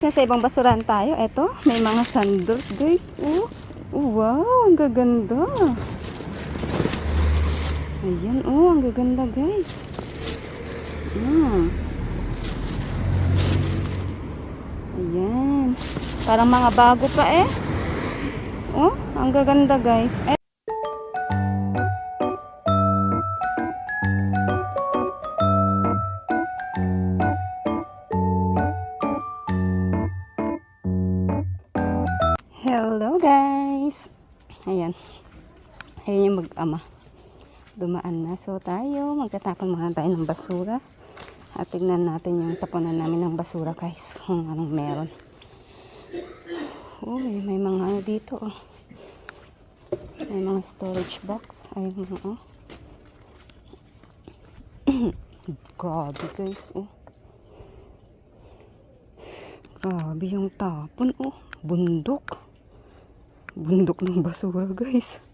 Sa ibang basurahan tayo, eto, may mga sandals, guys. Oh, wow, ang gaganda. Ayan, oh, ang gaganda, guys. Hmm. Ayan. Parang mga bago pa eh. Oh, ang gaganda, guys. Eh, Mag-ama. Dumaan na. So tayo, magtatapon muna tayo ng basura. At tignan natin yung tapunan namin ng basura guys. Kung anong meron. Uy, may mga ano dito oh. May mga storage box. Ay, mga oh. Grabe guys oh. Grabe yung tapon oh. Bundok bundok ng basura guys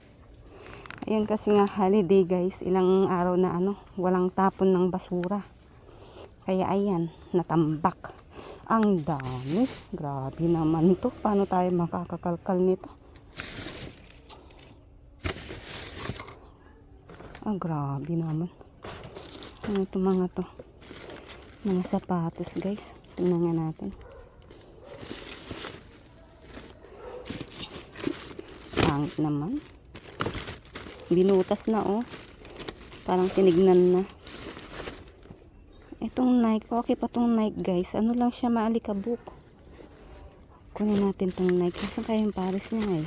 ayan kasi nga holiday guys. Ilang araw na ano walang tapon ng basura. Kaya ayan natambak. Ang dami. Grabe naman to. Paano tayo makakakalkal nito? Ah grabe naman. Ano to mga to? Mga sapatos guys. Tingnan nga natin. Pangit naman. Binutas na oh. Parang tinignan na. Itong Nike, okay pa tong Nike guys. Ano lang siya maalikabok. Kunin natin tong Nike. Saan kaya yung pares niya eh?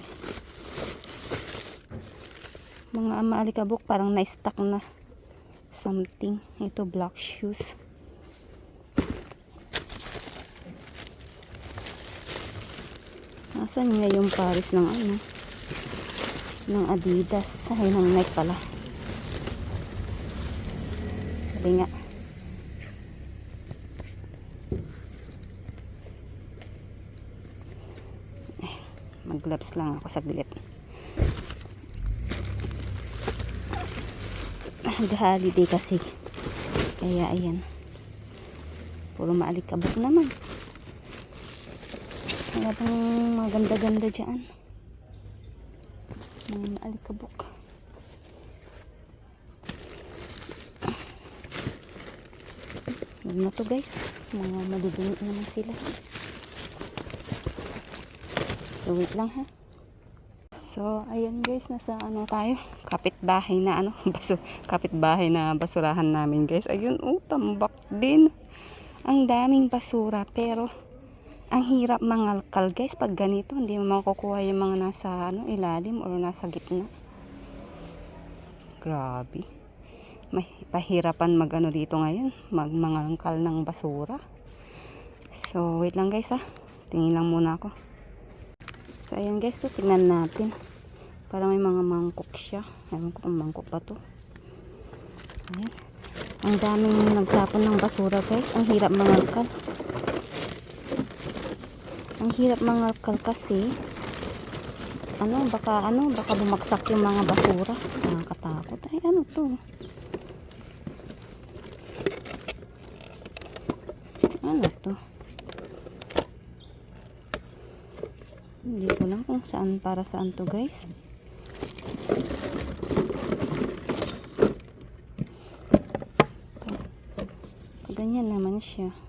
Mga maalikabok parang na-stuck na something. Ito black shoes. Asan nga yung pares ng ano? Ng Adidas. Ay, ng Nike pala. Sabi nga. Eh, Mag-gloves lang ako saglit. Holiday kasi. Kaya ayan. Puro maalikabok naman. Wala bang maganda-ganda dyan. Mga alikabok. Huwag na to guys. Mga madudumi naman sila. So wait lang ha. So ayan guys, nasa ano tayo? Kapitbahay na ano, baso, kapitbahay na basurahan namin guys. Ayun, oh, tambak din. Ang daming basura pero ang hirap mangalkal guys pag ganito hindi mo makukuha yung mga nasa ano, ilalim or nasa gitna. Grabe. May pahirapan mag ano dito ngayon mag mangangkal ng basura. So wait lang guys ah. Tingin lang muna ako. So ayan guys so tingnan natin. Parang may mga mangkok siya. Ewan ko kung mangkok pa to. Ayan. Ang daming nagtapon ng basura guys. Ang hirap mangalkal ang hirap mangalkal kasi. Ano baka ano baka bumagsak yung mga basura. Nakakatakot. Ay ano to? Ano to? Hindi ko lang kung saan para saan to guys. Ganyan naman siya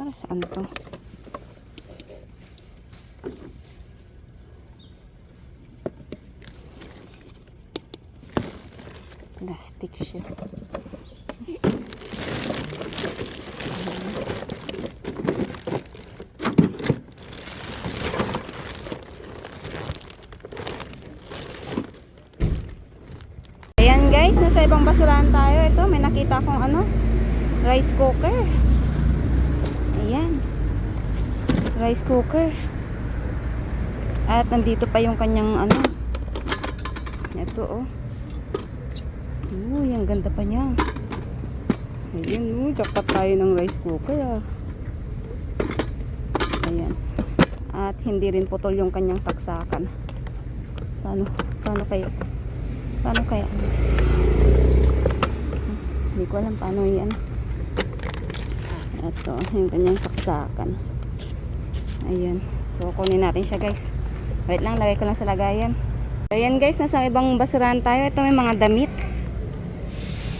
Para saan to? Plastic siya. Ayan guys, nasa ibang basurahan tayo. Ito, may nakita akong ano, rice cooker. Ayan. Rice cooker. At nandito pa yung kanyang ano. Ito oh. Uy, ang ganda pa niya. Ayan oh, jackpot tayo ng rice cooker ah. Ayan. At hindi rin putol yung kanyang saksakan. Paano? Paano kaya? Paano kaya? Hindi ko alam paano yan. Ito, yung kanyang saksakan. Ayan. So, kunin natin siya guys. Wait lang, lagay ko lang sa lagayan. So, ayan guys, nasa ibang basurahan tayo. Ito may mga damit.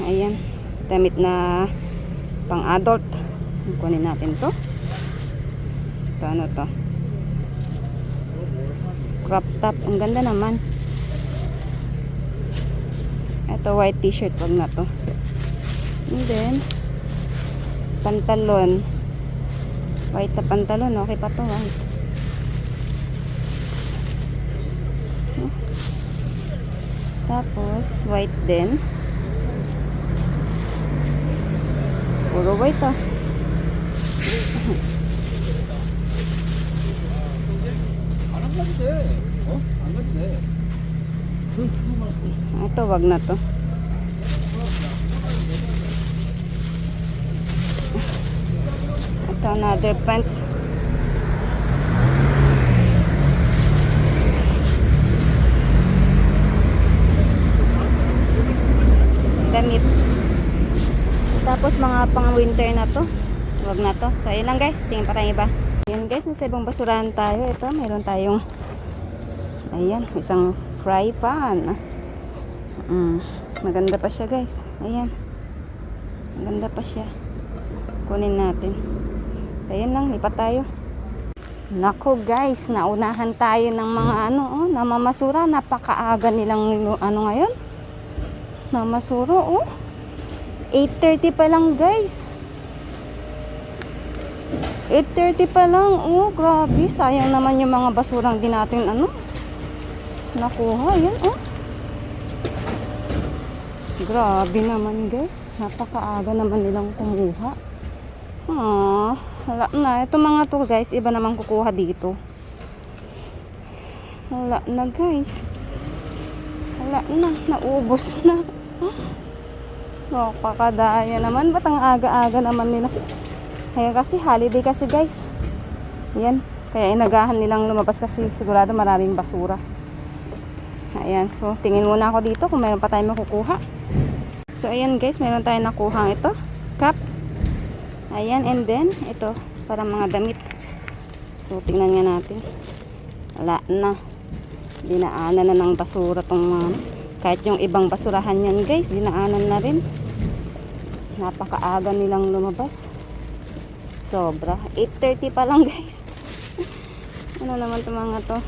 Ayan. Damit na pang adult. Kunin natin to. Ito, ano to? Crop top. Ang ganda naman. Ito, white t-shirt. Wag na to. And then, pantalon. White na pantalon. Okay pa to. Ah. Tapos, white din. Puro white ah. Ito, wag na to. Ito, another pants. Damit. Tapos mga pang winter na to. Wag na to. So, ayun lang guys. Tingin pa tayong iba. Ayan guys, nasa ibang basurahan tayo. Ito, meron tayong Ayan, isang fry pan. Mm, maganda pa siya, guys. Ayan. Maganda pa siya. Kunin natin. Ayan lang, lipat tayo. Nako, guys, naunahan tayo ng mga ano, oh, namamasura. Napakaaga nilang ano ngayon. Namasuro, oh. 8.30 pa lang, guys. 8.30 pa lang. Oh, grabe. Sayang naman yung mga basurang di natin ano, nakuha. Yan, oh. Grabe naman, guys. Napakaaga naman nilang kumuha. Ah, wala na. Ito mga to, guys, iba naman kukuha dito. Wala na, guys. Wala na. Naubos na. Nakakadaya naman. Ba't ang aga-aga naman nila? Kaya kasi holiday kasi, guys. Yan. Kaya inagahan nilang lumabas kasi sigurado maraming basura. Ayan, so tingin muna ako dito kung meron pa tayong makukuha. So ayan guys, meron tayong nakuha ito. Cup. Ayan, and then ito, para mga damit. So tingnan nga natin. Wala na. Dinaanan na ng basura tong mga kahit yung ibang basurahan yan guys, dinaanan na rin. Napakaaga nilang lumabas. Sobra. 8.30 pa lang guys. ano naman to mga to?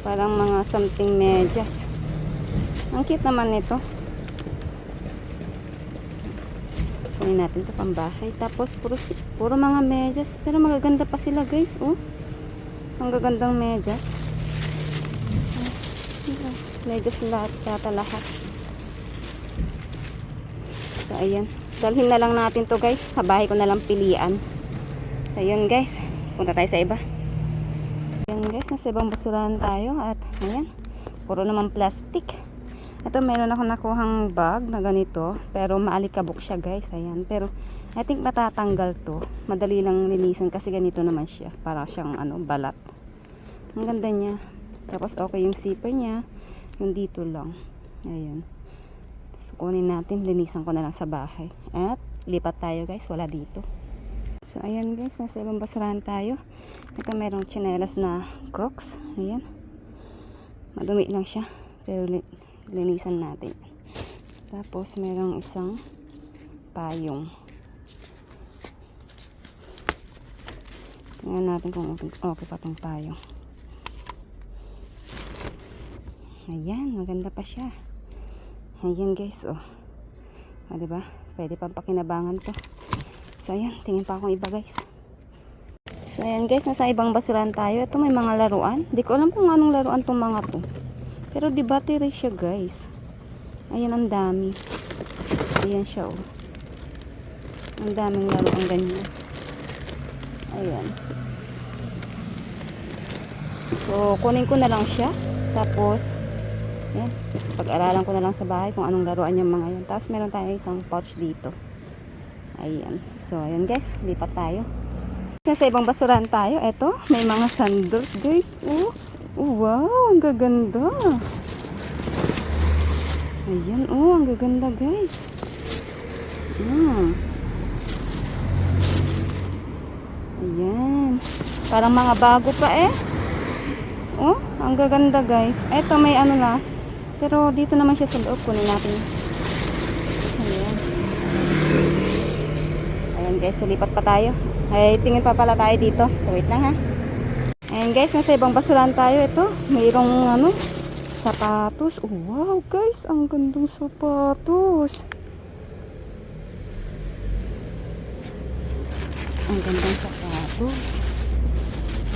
Parang mga something medyas. Ang cute naman nito. Kunin natin ito pambahay. Tapos puro, puro mga medyas. Pero magaganda pa sila guys. Oh. Ang gagandang medyas. Medyas lahat yata lahat. So ayan. Dalhin na lang natin to guys. Sa bahay ko na lang pilian. So ayun guys. Punta tayo sa iba. Ayan guys, nasa ibang basurahan tayo at ayan, puro naman plastic. Ito meron ako nakuhang bag na ganito, pero maalikabok siya guys, ayan. Pero I think matatanggal to. Madali lang linisan kasi ganito naman siya, para siyang ano, balat. Ang ganda niya. Tapos okay yung zipper niya, yung dito lang. Ayan. So, kunin natin, linisan ko na lang sa bahay. At lipat tayo guys, wala dito. So, ayan guys, nasa ibang basurahan tayo. Ito merong chinelas na crocs. Ayan. Madumi lang siya. Pero linisan natin. Tapos, merong isang payong. Tingnan natin kung okay, okay pa itong payong. Ayan, maganda pa siya. Ayan guys, oh. O, diba? Pwede pang pakinabangan to. So, ayan. Tingin pa akong iba, guys. So, ayan, guys. Nasa ibang basurahan tayo. Ito may mga laruan. Di ko alam kung anong laruan tong mga to. Pero di battery siya, guys. Ayan, ang dami. Ayan siya, oh. Ang daming laruan ganyan. Ayan. So, kunin ko na lang siya. Tapos, ayan. Pag-aralan ko na lang sa bahay kung anong laruan yung mga yan. Tapos, meron tayo isang pouch dito. Ayan. So, ayan guys. Lipat tayo. Sa ibang basurahan tayo. Eto, may mga sandals guys. Oh Wow, ang gaganda. Ayan, oh, ang gaganda guys. Ayan. Ayan. Parang mga bago pa eh. Oh, ang gaganda guys. Eto may ano na. Pero dito naman siya sa loob. Kunin natin. Ayan. Ayan guys, sulipat pa tayo. Ay, tingin pa pala tayo dito. So wait lang ha. Ayan guys, nasa ibang basuran tayo. Ito, mayroong ano, sapatos. Oh, wow guys, ang gandang sapatos. Ang gandang sapatos.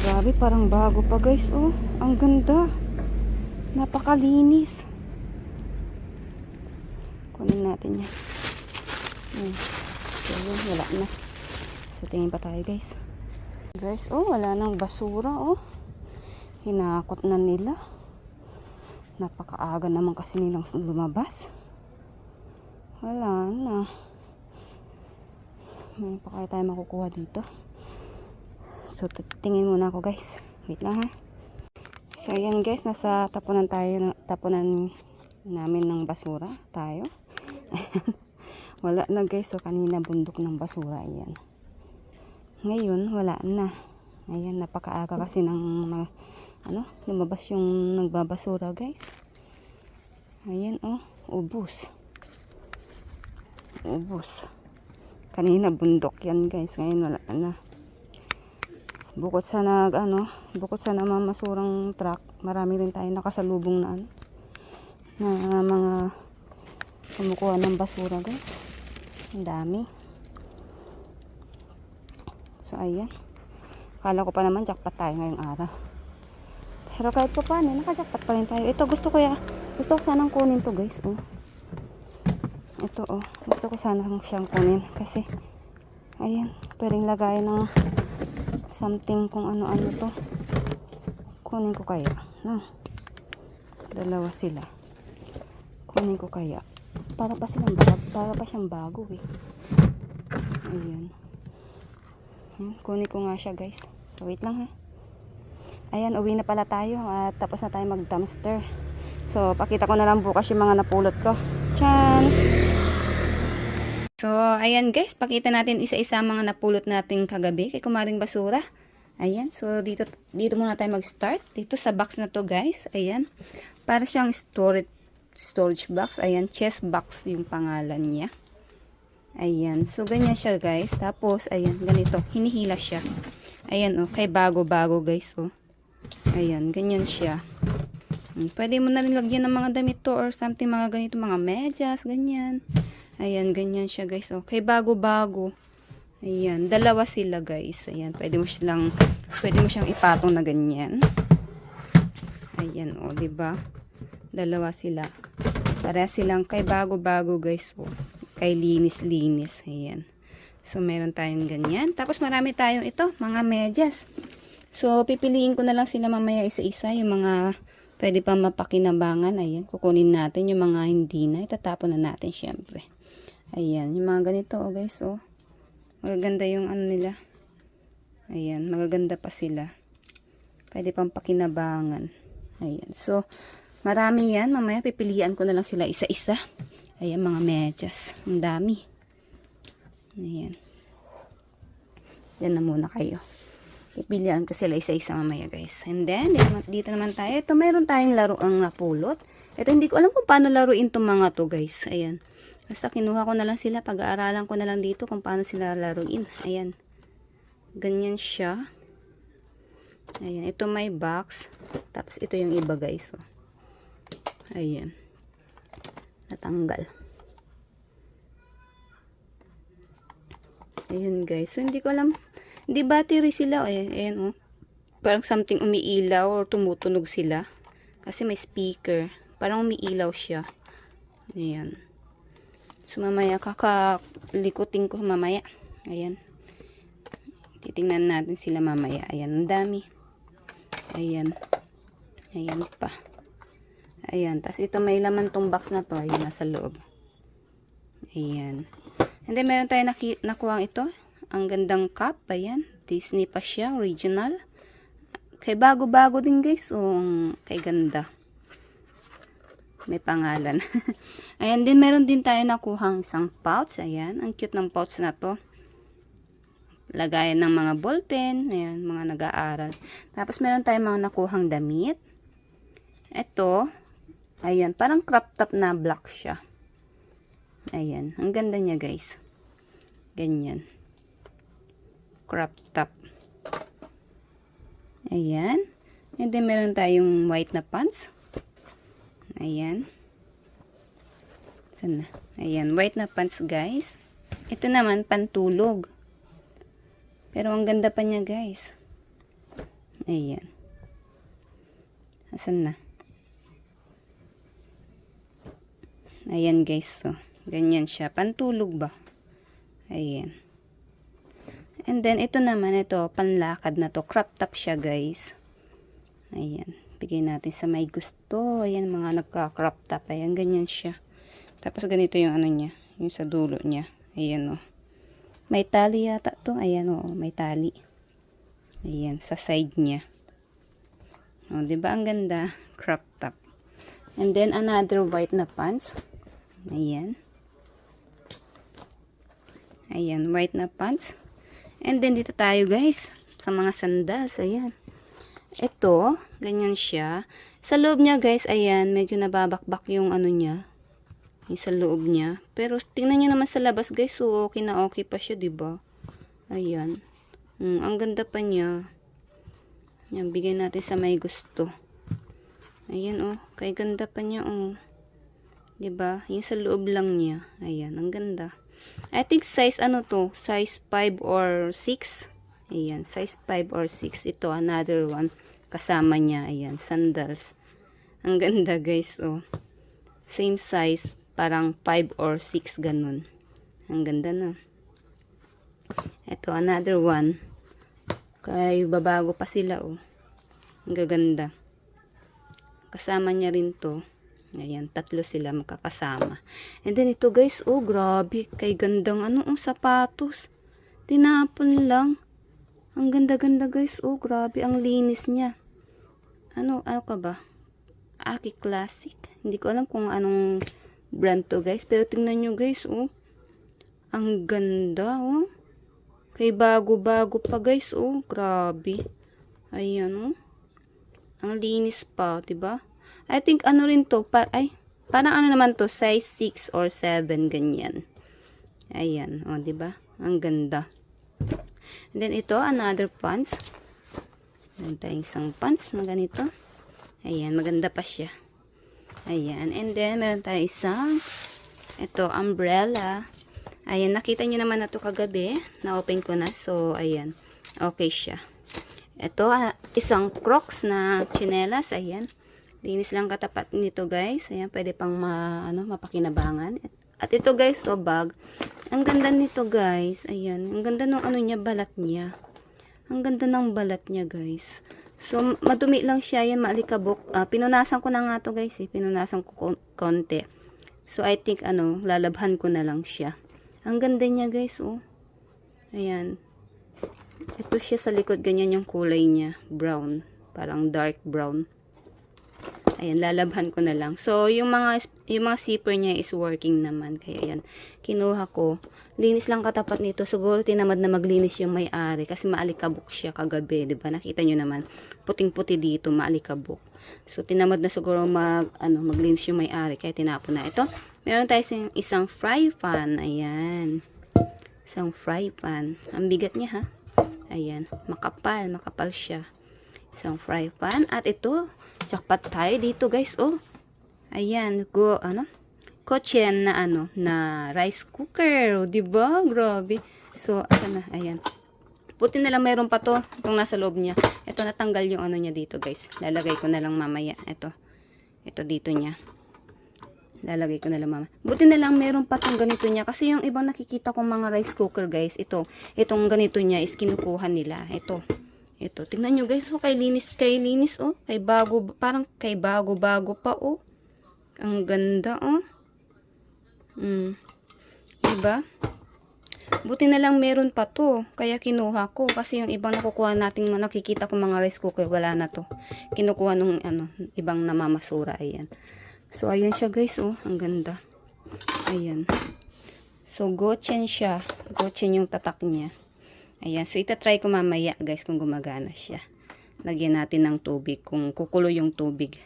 Grabe, parang bago pa guys. Oh, ang ganda. Napakalinis. Kunin natin yan. Ayan. So, yun, wala na. So, tingin pa tayo guys. Guys, oh, wala nang basura, oh. Hinakot na nila. Napakaaga naman kasi nilang lumabas. Wala na. May pa kaya tayo makukuha dito. So, tingin muna ako guys. Wait lang ha. So, ayan guys. Nasa tapunan tayo. na- Tapunan namin ng basura. Tayo. wala na guys. So, kanina bundok ng basura. Ayan. Ngayon, wala na. Ayan, napakaaga kasi ng mga, ano, lumabas yung nagbabasura, guys. Ayan, oh, ubus. Ubus. Kanina, bundok yan, guys. Ngayon, wala na. Bukod sa nag, ano, bukod sa namamasurang truck, marami rin tayo nakasalubong na, ano, na mga kumukuha ng basura, guys. Ang dami. So, ayan. Akala ko pa naman jackpot tayo ngayong araw. Pero kahit pa paano, naka-jackpot pa rin tayo. Ito, gusto ko ya. Gusto ko sanang kunin to guys. Oh. Ito, oh. Gusto ko sanang siyang kunin. Kasi, ayan. Pwedeng lagayan ng something kung ano-ano to. Kunin ko kaya. No? Dalawa sila. Kunin ko kaya. Para pa silang bago. Para pa siyang bago eh. Ayan. Hmm, kunin ko nga siya guys. So wait lang ha. Ayan, uwi na pala tayo at tapos na tayo mag-dumpster. So, pakita ko na lang bukas yung mga napulot ko. Chan! So, ayan guys, pakita natin isa-isa mga napulot natin kagabi kay Kumaring Basura. Ayan, so dito dito muna tayo mag-start. Dito sa box na to guys. Ayan. Para siyang storage storage box. Ayan, chest box yung pangalan niya. Ayan. So, ganyan siya, guys. Tapos, ayan, ganito. Hinihila siya. Ayan, oh. Kay bago-bago, guys, oh. Ayan, ganyan siya. Hmm, Pwede mo na rin lagyan ng mga damit or something, mga ganito, mga medyas, ganyan. Ayan, ganyan siya, guys, oh. Kay bago-bago. Ayan, dalawa sila, guys. Ayan, pwede mo silang, pwede mo siyang ipatong na ganyan. Ayan, oh, ba? Dalawa sila. Para silang kay bago-bago, guys, oh kay linis-linis. Ayan. So, meron tayong ganyan. Tapos, marami tayong ito, mga medyas. So, pipiliin ko na lang sila mamaya isa-isa. Yung mga pwede pa mapakinabangan. Ayan, kukunin natin. Yung mga hindi na, itatapon na natin syempre. Ayan, yung mga ganito, oh guys, oh. Magaganda yung ano nila. Ayan, magaganda pa sila. Pwede pang pakinabangan. Ayan, so, marami yan. Mamaya, pipilian ko na lang sila isa-isa. Ayan, mga medyas. Ang dami. Ayan. Yan na muna kayo. Pipilian ko sila isa-isa mamaya, guys. And then, dito, naman- dito naman tayo. Ito, meron tayong laro ang napulot. Ito, hindi ko alam kung paano laruin itong mga to, guys. Ayan. Basta kinuha ko na lang sila. Pag-aaralan ko na lang dito kung paano sila laruin. Ayan. Ganyan siya. Ayan. Ito may box. Tapos, ito yung iba, guys. Oh. Ayan natanggal. Ayun guys. So, hindi ko alam. Hindi battery sila eh. Ayan oh. Parang something umiilaw or tumutunog sila. Kasi may speaker. Parang umiilaw siya. Ayan. So, mamaya kakalikutin ko mamaya. Ayan. Titingnan natin sila mamaya. Ayan. Ang dami. Ayan. Ayan pa. Ayan. Tapos ito may laman tong box na to. Ayan, nasa loob. Ayan. And then meron tayo nakuha ito. Ang gandang cup. Ayan. Disney pa siya. Original. Kay bago-bago din guys. O, kay ganda. May pangalan. Ayan din. Meron din tayo nakuhang isang pouch. Ayan. Ang cute ng pouch na to. lagayan ng mga ballpen, ayan, mga nag-aaral. Tapos meron tayong mga nakuhang damit. Ito, ayan, parang crop top na black siya. Ayan, ang ganda niya guys. Ganyan. Crop top. Ayan. And then meron tayong white na pants. Ayan. Saan na? Ayan, white na pants guys. Ito naman, pantulog. Pero ang ganda pa niya guys. Ayan. Asan na? Ayan guys, so. Ganyan siya. Pantulog ba? Ayan. And then, ito naman, ito, panlakad na to. Crop top siya guys. Ayan. Bigay natin sa may gusto. Ayan, mga nagka-crop top. Ayan, ganyan siya. Tapos, ganito yung ano niya. Yung sa dulo niya. Ayan, oh. May tali yata to. Ayan, oh. May tali. Ayan, sa side niya. Oh, di ba ang ganda? Crop top. And then, another white na pants. Ayan. Ayan, white na pants. And then, dito tayo, guys. Sa mga sandals. Ayan. Ito, ganyan siya. Sa loob niya, guys, ayan, medyo nababakbak yung ano niya. Yung sa loob niya. Pero, tingnan niyo naman sa labas, guys. So, okay na okay pa siya, ba? Ayan. Mm, ang ganda pa niya. Yan, bigyan natin sa may gusto. Ayan, oh. Kay ganda pa niya, oh. 'Di ba? Yung sa loob lang niya. Ayan, ang ganda. I think size ano to? Size 5 or 6. Ayan, size 5 or 6. Ito, another one. Kasama niya, ayan, sandals. Ang ganda, guys, oh. Same size, parang 5 or 6 ganun. Ang ganda na. Ito, another one. Kay babago pa sila, oh. Ang gaganda. Kasama niya rin to. Ayan, tatlo sila magkakasama. And then ito guys, oh grabe, kay gandang ano, oh, sapatos. Tinapon lang. Ang ganda-ganda guys, oh grabe, ang linis niya. Ano, ano ka ba? Aki Classic. Hindi ko alam kung anong brand to guys, pero tingnan nyo guys, oh. Ang ganda, oh. Kay bago-bago pa guys, oh, grabe. Ayan, oh. Ang linis pa, 'di ba? I think ano rin to, pa, ay, parang ano naman to, size 6 or 7, ganyan. Ayan, o, oh, ba? Ang ganda. And then ito, another pants. Meron tayong isang pants na ganito. Ayan, maganda pa siya. Ayan, and then meron tayong isang, ito, umbrella. Ayan, nakita nyo naman na to kagabi. Na-open ko na. So, ayan. Okay siya. Ito, ah, isang crocs na chinelas. Ayan. Linis lang katapat nito guys. Ayan, pwede pang ma, ano, mapakinabangan. At ito guys, so bag. Ang ganda nito guys. Ayan, ang ganda ng ano niya, balat niya. Ang ganda ng balat niya guys. So, madumi lang siya. Yan, maalikabok. Ah, pinunasan ko na nga to guys eh. Pinunasan ko kon- konti. So, I think ano, lalabhan ko na lang siya. Ang ganda niya guys, oh. Ayan. Ito siya sa likod, ganyan yung kulay niya. Brown. Parang dark brown. Ayan, lalabhan ko na lang. So, yung mga, yung mga zipper niya is working naman. Kaya yan, kinuha ko. Linis lang katapat nito. Siguro tinamad na maglinis yung may-ari. Kasi maalikabok siya kagabi. ba Nakita nyo naman. Puting-puti dito, maalikabok. So, tinamad na siguro mag, ano, maglinis yung may-ari. Kaya tinapon na. Ito, meron tayo isang, isang fry pan. Ayan. Isang fry pan. Ang bigat niya ha. Ayan. Makapal. Makapal siya. Isang fry pan. At ito, jackpot tayo dito guys. Oh. Ayan. Go, ano? Kochen na ano, na rice cooker. O, diba? Grabe. So, asan na? Ayan. Puti na lang meron pa to. Itong nasa loob niya. Ito natanggal yung ano niya dito guys. Lalagay ko na lang mamaya. Ito. Ito dito niya. Lalagay ko na lang mama. Buti na lang meron pa tong ganito niya. Kasi yung ibang nakikita kong mga rice cooker guys. Ito. Itong ganito niya is kinukuha nila. Ito. Ito, tingnan nyo guys, oh, kay linis, kay linis, oh. Kay bago, parang kay bago-bago pa, oh. Ang ganda, oh. Mm. Diba? Buti na lang meron pa to. Kaya kinuha ko. Kasi yung ibang nakukuha nating nakikita ko mga rice cooker, wala na to. Kinukuha nung ano, ibang namamasura. Ayan. So, ayan siya guys, oh. Ang ganda. Ayan. So, gochen siya. Gochen yung tatak niya. Ayan, so itatry ko mamaya guys kung gumagana siya. Lagyan natin ng tubig kung kukulo yung tubig.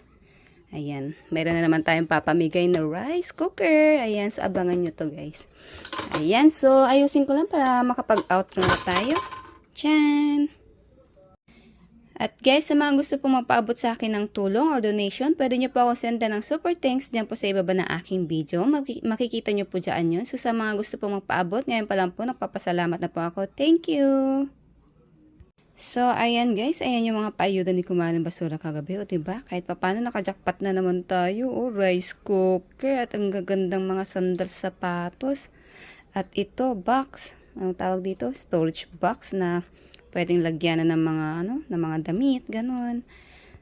Ayan, meron na naman tayong papamigay na rice cooker. Ayan, so abangan nyo to guys. Ayan, so ayusin ko lang para makapag-outro na tayo. Chan! At guys, sa mga gusto pong magpaabot sa akin ng tulong or donation, pwede nyo po ako senda ng super thanks dyan po sa ibaba ng aking video. Maki- makikita nyo po dyan yun. So sa mga gusto pong magpaabot, ngayon pa lang po, nagpapasalamat na po ako. Thank you! So, ayan guys, ayan yung mga paayuda ni Kumalang Basura kagabi, o diba? Kahit pa paano nakajakpat na naman tayo, o rice cooker, at ang gagandang mga sandals sapatos. At ito, box, ang tawag dito, storage box na pwedeng lagyan na ng mga, ano, ng mga damit, ganun.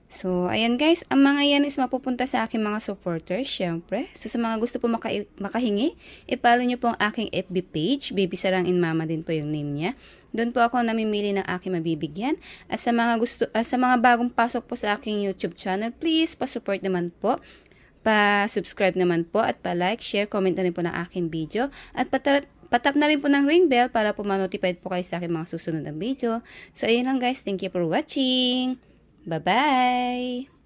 So, ayan guys, ang mga yan is mapupunta sa aking mga supporters, syempre. So, sa mga gusto po maka- makahingi, ipalo nyo po ang aking FB page, Baby Sarang in Mama din po yung name niya. Doon po ako namimili ng aking mabibigyan. At sa mga gusto, at sa mga bagong pasok po sa aking YouTube channel, please pa-support naman po. Pa-subscribe naman po at pa-like, share, comment na rin po ng aking video. At patar- patap na rin po ng ring bell para po ma-notified po kayo sa aking mga susunod na video. So, ayun lang guys. Thank you for watching. Bye-bye!